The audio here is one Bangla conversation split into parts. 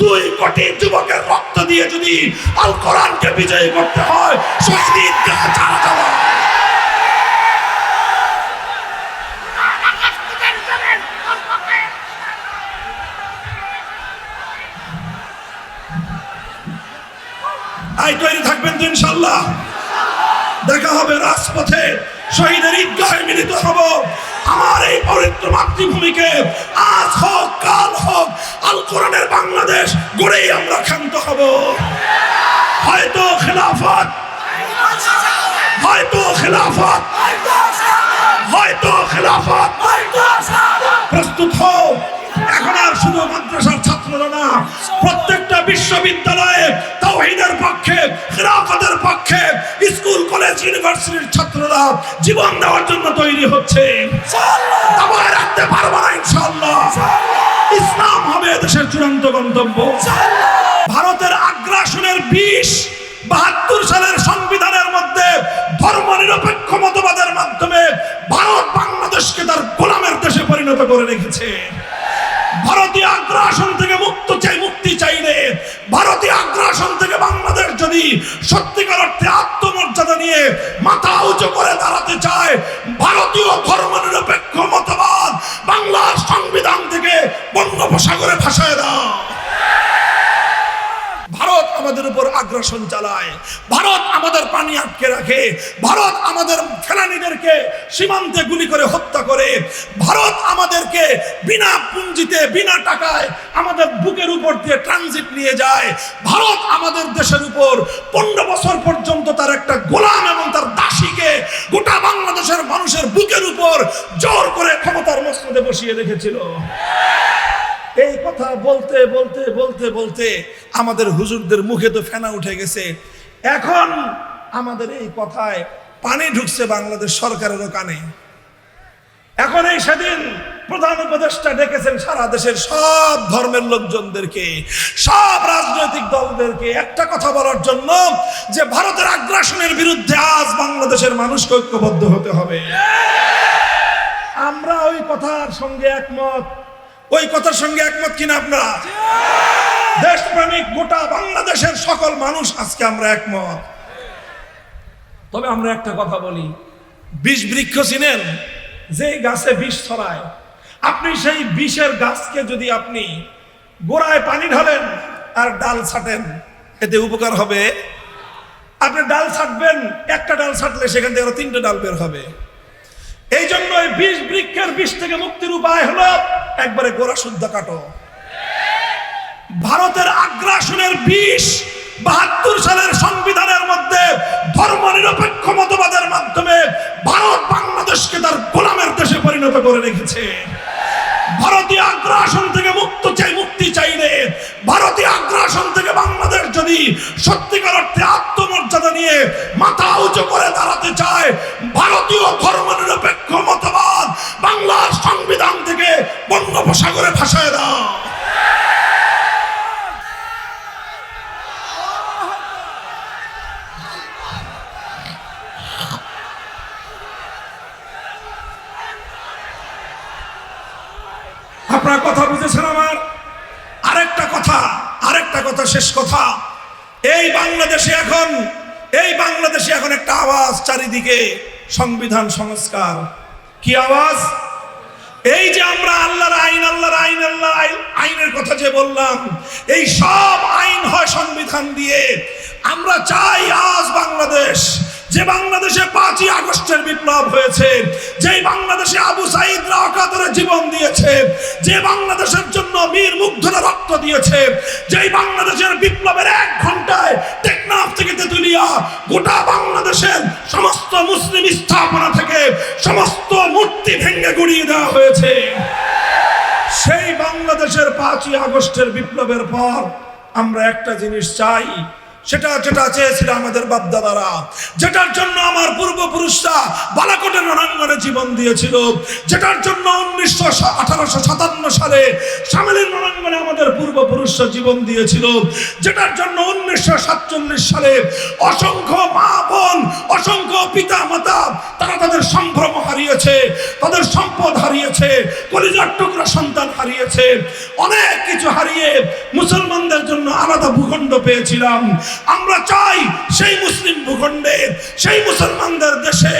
দুই কোটি যুবকের রক্ত দিয়ে যদি আল কোরআনকে বিজয়ী করতে হয় শহীদ তৈরি থাকবেন তো ইনশাল্লাহ দেখা হবে রাজপথে। শহীদের ঈদগাহে মিলিত হব। আমার এই পবিত্র মাতৃভূমিকে আজ হোক, কাল হোক, আল কোরআনের বাংলাদেশ গড়েই আমরা ক্ষান্ত হব। হয়তো খেলাফত হয়তো খেলাফত হয়তো খেলাফত। প্রস্তুত হও। এখন আর শুধু মাদ্রাসার ছাত্ররা না, প্রত্যেকটা বিশ্ববিদ্যালয়ে তাওহীদের পক্ষে খেলাফতের পক্ষে স্কুল কলেজ ইউনিভার্সিটির ছাত্ররা জীবন দেওয়ার জন্য তৈরি হচ্ছে। দাবায় রাখতে পারব না ইনশাআল্লাহ। ইসলাম হবে দেশের চূড়ান্ত গন্তব্য। ভারতের আগ্রাসনের বিষ বাহাত্তর সালের সংবিধানের মধ্যে ধর্ম নিরপেক্ষ মতবাদের মাধ্যমে ভারত বাংলাদেশকে তার গোলামের দেশে পরিণত করে রেখেছে। ভারতীয় আগ্রাসন থেকে মুক্ত চাই মুক্তি চাইলে ভারতীয় আগ্রাসন থেকে বাংলাদেশ যদি সত্যিকার অর্থে আত্মমর্যাদা নিয়ে মাথা উঁচু করে দাঁড়াতে চায়, ভারতীয় ধর্মনিরপেক্ষ মতবাদ বাংলার সংবিধান থেকে বঙ্গোপসাগরে ভাসায় দাও ভারত আমাদের উপর আগ্রাসন চালায়। ভারত আমাদের পানি আটকে রাখে। ভারত আমাদের ফেলানিদেরকে সীমান্তে গুলি করে হত্যা করে। ভারত আমাদেরকে বিনা পুঞ্জিতে, বিনা টাকায় আমাদের বুকের উপর দিয়ে ট্রানজিট নিয়ে যায়। ভারত আমাদের দেশের উপর পনেরো বছর পর্যন্ত তার একটা গোলাম এবং তার দাসীকে গোটা বাংলাদেশের মানুষের বুকের উপর জোর করে ক্ষমতার মসনদে বসিয়ে রেখেছিল। এই কথা বলতে বলতে বলতে বলতে আমাদের হুজুরদের মুখে তো ফেনা উঠে গেছে। এখন আমাদের এই কথায় পানি ঢুকছে বাংলাদেশ সরকারেরও কানে। এখন এই সেদিন প্রধান উপদেষ্টা ডেকেছেন সারা দেশের সব ধর্মের লোকজনদেরকে, সব রাজনৈতিক দলদেরকে একটা কথা বলার জন্য যে ভারতের আগ্রাসনের বিরুদ্ধে আজ বাংলাদেশের মানুষকে ঐক্যবদ্ধ হতে হবে। আমরা ওই কথার সঙ্গে একমত। ওই কথার সঙ্গে একমত কিনা আপনারা? দেশপ্রেমিক গোটা বাংলাদেশের সকল মানুষ আজকে আমরা একমত। তবে আমরা একটা কথা বলি, বিষ বৃক্ষ চিনেন যে গাছে বিষ ছড়ায়, আপনি সেই বিষের গাছকে যদি আপনি গোড়ায় পানি ঢালেন আর ডাল ছাটেন, এতে উপকার হবে? আপনি ডাল ছাটবেন, একটা ডাল ছাটলে সেখান থেকে আরও তিনটে ডাল বের হবে। এই জন্য বিষ বৃক্ষের বিষ থেকে মুক্তির উপায় হলো একবারে গোড়া শুদ্ধ কাটো। ভারতের আগ্রাসনের বিষ বাহাত্তর সালের সংবিধানের মধ্যে ধর্ম নিরপেক্ষ মতবাদের মাধ্যমে ভারত বাংলাদেশকে তার গোলামের দেশে পরিণত করে রেখেছে। ভারতীয় আগ্রাসন থেকে মুক্ত চাই, মুক্তি চাইলে ভারতীয় আগ্রাসন থেকে বাংলাদেশ যদি সত্যিকার অর্থে আত্মমর্যাদা নিয়ে মাথা উঁচু করে দাঁড়াতে চায়, ভারতীয় ধর্ম আপনারা কথা বুঝেছেন আমার? আরেকটা কথা আরেকটা কথা, শেষ কথা। এই বাংলাদেশে এখন, এই বাংলাদেশে এখন একটা আওয়াজ চারিদিকে সংবিধান, সংস্কার। কি আওয়াজ? এই যে আমরা আল্লাহর আইন আল্লাহর আইন আল্লাহর আইন, আইনের কথা যে বললাম, এই সব আইন হয় সংবিধান দিয়ে। আমরা চাই আজ বাংলাদেশ, যে বাংলাদেশে পাঁচই আগস্টের বিপ্লব হয়েছে যে বাংলাদেশে আবু সাইদরা অকাতরে জীবন দিয়েছে যে বাংলাদেশের জন্য বীর মুগ্ধরা রক্ত দিয়েছে যে বাংলাদেশের বিপ্লবের এক ঘন্টায় টেকনাফ থেকে তেতুলিয়া গোটা বাংলাদেশের সমস্ত মুসলিম স্থাপনা থেকে সমস্ত মূর্তি ভেঙে গুড়িয়ে দেওয়া হয়েছে। সেই বাংলাদেশের পাঁচই আগস্টের বিপ্লবের পর আমরা একটা জিনিস চাই সেটা যেটা চেয়েছিল আমাদের বাপদাদারা, যেটার জন্য আমার পূর্বপুরুষরা বালাকোটের রণাঙ্গনে জীবন দিয়েছিল, যেটার জন্য উনিশশো আঠারোশো সাতান্ন সালে সামেলের রণাঙ্গনে আমাদের পূর্বপুরুষরা জীবন দিয়েছিল, যেটার জন্য উনিশশো সাতচল্লিশ সালে অসংখ্য মা বোন, অসংখ্য পিতা মাতা তারা তাদের সম্ভ্রম হারিয়েছে, তাদের সম্পদ হারিয়েছে, কলিজার টুকরা সন্তান হারিয়েছে। অনেক কিছু হারিয়ে মুসলমানদের জন্য আলাদা ভূখণ্ড পেয়েছিলাম। আমরা চাই সেই মুসলিম ভূখণ্ডে, সেই মুসলমানদের দেশে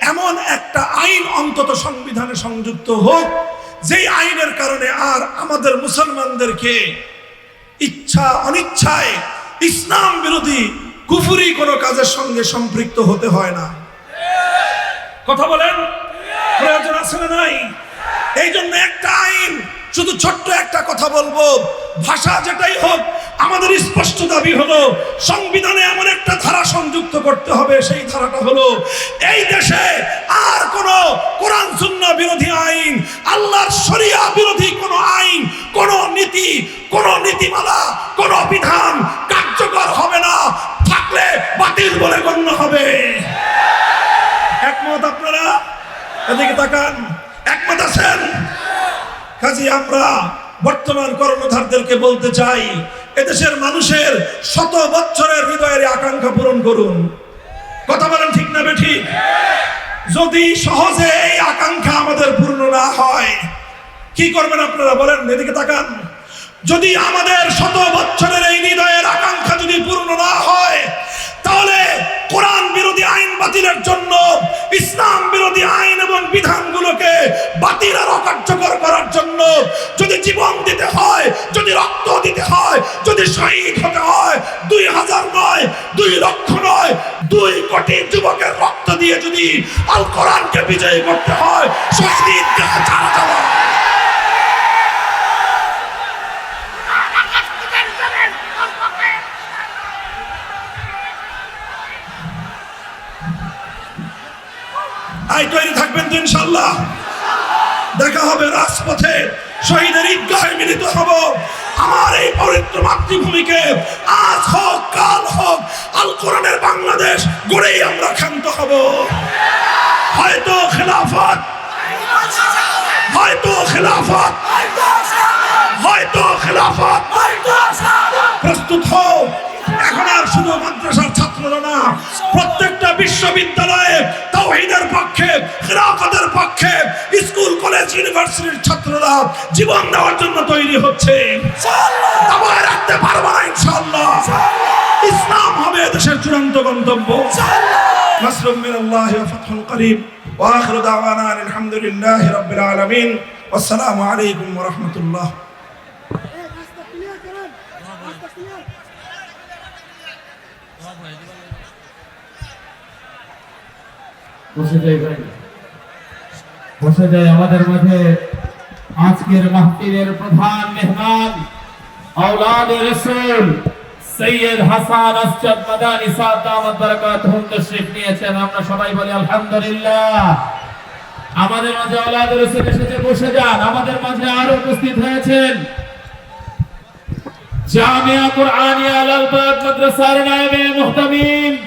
এমন একটা আইন অন্তত সংবিধানে সংযুক্ত হোক, যেই আইনের কারণে আর আমাদের মুসলমানদেরকে ইচ্ছা অনিচ্ছায় ইসলাম বিরোধী কুফুরি কোনো কাজের সঙ্গে সম্পৃক্ত হতে হয় না। কথা বলেন? প্রয়োজন আছে না নাই? এই জন্য একটা আইন শুধু ছোট্ট একটা কথা বলব। ভাষা যেটাই হোক, আমাদের স্পষ্ট দাবি হলো, সংবিধানে এমন একটা ধারা সংযুক্ত করতে হবে, সেই ধারাটা হলো, এই দেশে আর কোন কোরআন শূন্য বিরোধী আইন, আল্লাহর শরিয়া বিরোধী কোনো আইন, কোন নীতি, কোন নীতিমালা, কোন বিধান কার্যকর হবে না, থাকলে বাতিল বলে গণ্য হবে। একমত আপনারা? এদিকে তাকান। একমত আছেন? কাজে আমরা বর্তমান কর্মধারদেরকে বলতে চাই, এদেশের মানুষের শত বছরের হৃদয়ের আকাঙ্ক্ষা পূরণ করুন। কথা বলেন ঠিক না বেঠি? যদি সহজে এই আকাঙ্ক্ষা আমাদের পূর্ণ না হয়, কি করবেন আপনারা বলেন? এদিকে তাকান। যদি আমাদের শহীদ হতে হয়। দুই হাজার নয়, দুই লক্ষ নয়, দুই কোটি যুবকের রক্ত দিয়ে যদি আল কোরআনকে বিজয়ী করতে হয়, শহীদ আই তৈরি থাকবেন তো ইনশাল্লাহ দেখা হবে রাজপথে। শহীদের ঈদগাহে মিলিত হব। আমার এই পবিত্র মাতৃভূমিকে আজ হোক, কাল হোক, আল কোরআনের বাংলাদেশ গড়েই আমরা ক্ষান্ত হব। হয়তো খেলাফত হয়তো খেলাফত হয়তো খেলাফত। প্রস্তুত হও, এখন আর শুধু মাদ্রাসার ছাত্ররা না প্রত্যেকটা বিশ্ববিদ্যালয়ে তাওহীদের পক্ষে খিলাফতের পক্ষে স্কুল কলেজ ইউনিভার্সিটির ছাত্ররা জীবন দেওয়ার জন্য তৈরি হচ্ছে। দাবায় রাখতে পারব না ইনশাআল্লাহ। ইসলাম হবে দেশের চূড়ান্ত গন্তব্য। নাসরুম মিনাল্লাহি ওয়া ফাতহুন করিব ওয়া আখিরু দাওয়ানা আলহামদুলিল্লাহি রাব্বিল আলামিন। ওয়াসসালামু আলাইকুম ওয়া রাহমাতুল্লাহ। বসে যাই ভাই। বসে যাই আমাদের মাঝে। আজকের মাহফিলের প্রধান মেহমান, আওলাদ রাসূল হাসান আসজাদ মাদানী সাহেব নিয়েছেন। আমরা সবাই বলি আলহামদুলিল্লাহ। আমাদের মাঝে আওলাদ রাসূল এসেছে, বসে যান। আমাদের মাঝে আরও উপস্থিত হয়েছেন। جامعہ قرآن الفاظ مدرسہ رنائے میں محتمین